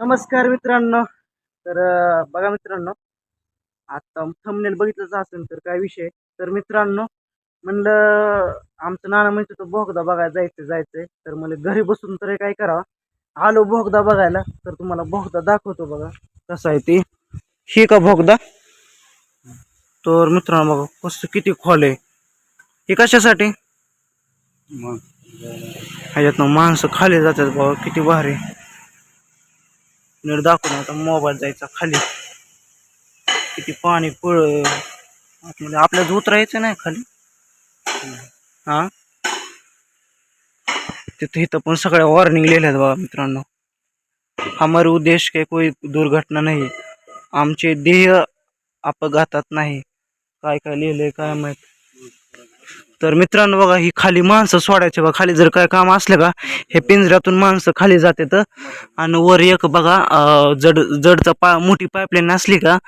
नमस्कार मित्रांनो. तर बघा मित्रांनो आता थंबनेल बघितलंच असेल तर काय विषय तर मित्रांनो म्हणलं आमचं नाना म्हणतो तो बोगदा बघायला जायचं जायचंय. तर मला घरी बसून तरी काय करावं? आलो बोगदा बघायला. तर तुम्हाला बोगदा दाखवतो बघा. कसा आहे ते. हे का बोगदा? तर मित्रांनो बघा कसं किती खोल आहे. हे कशासाठी? मग. ह्याच्यातनं माणसं खाली जातात बाबा किती भारी. नीट दाखवून आता मोबाईल जायचा खाली. किती पाणी पळ आतमध्ये आपल्याला उतरायचं नाही खाली. हा? तिथं इथं पण सगळ्या वॉर्निंग लिहिल्यात बघा मित्रांनो. हमारे उद्देश काही कोई दुर्घटना नाही. आमचे ध्येय अपघातात नाही. काय काय लिहिलंय काय माहीत? तर मित्रांनो बघा ही खाली माणसं सोडायचे बघा. खाली जर काय काम असलं का हे पिंजऱ्यातून माणसं खाली जातात आणि वर एक बघा जड जडचा पा मोठी पाईपलाईन असली का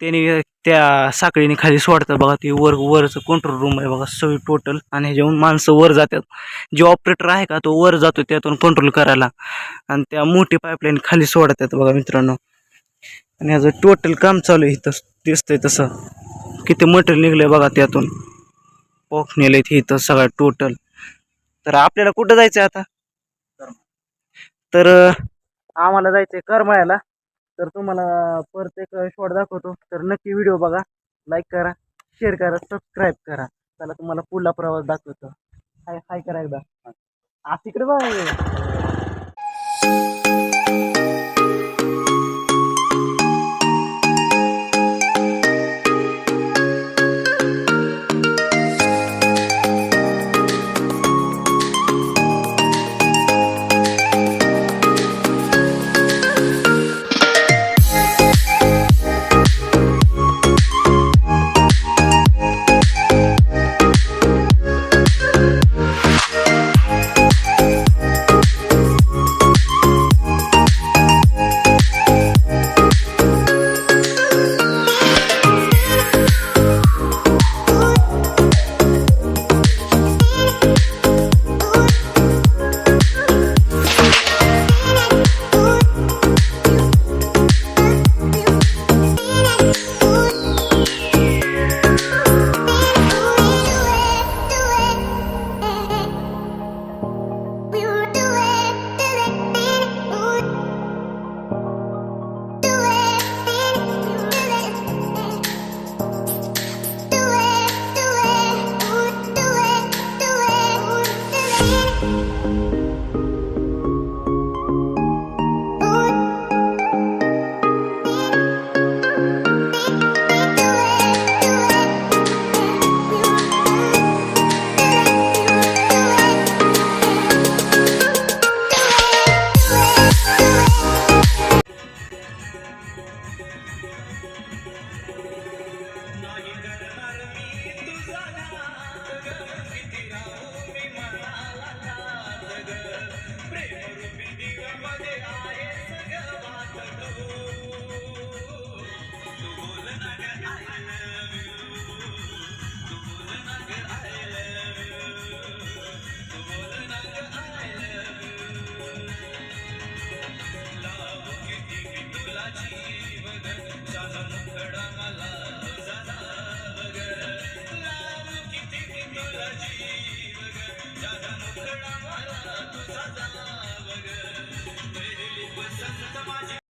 त्याने त्या साखळीने खाली सोडतात बघा. ती वर वरचं कंट्रोल रूम आहे बघा सगळी टोटल आणि ह्याच्याहून माणसं वर जातात. जे ऑपरेटर आहे का तो वर जातो त्यातून कंट्रोल करायला. आणि त्या मोठी पाईपलाईन खाली सोडतात बघा मित्रांनो. आणि ह्याचं टोटल काम चालू आहे इथं. दिसतंय तसं. किती मटेरियल आहे बघा त्यातून. पोख नेले इथं सगळं टोटल तर आपल्याला कुठं जायचं आता? तर आम्हाला जायचंय करमळ्याला. तर तुम्हाला परत एक शॉट दाखवतो. तर नक्की व्हिडिओ बघा लाईक करा शेअर करा सबस्क्राईब करा. त्याला तुम्हाला पुढला प्रवास दाखवतो. हाय हाय करा एकदा. आ तिकडे बघा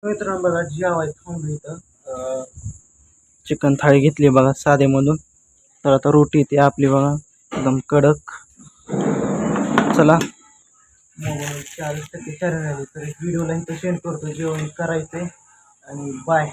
मित्रांनो बघा जेवाय थांबलो इथं. चिकन थाळी घेतली बघा साधेमधून. तर आता रोटी ती आपली बघा एकदम कडक. चला. मोबाईल चाळीस टक्के चार तर व्हिडिओला इथं सेंड करतो जेवण करायचंय. आणि बाय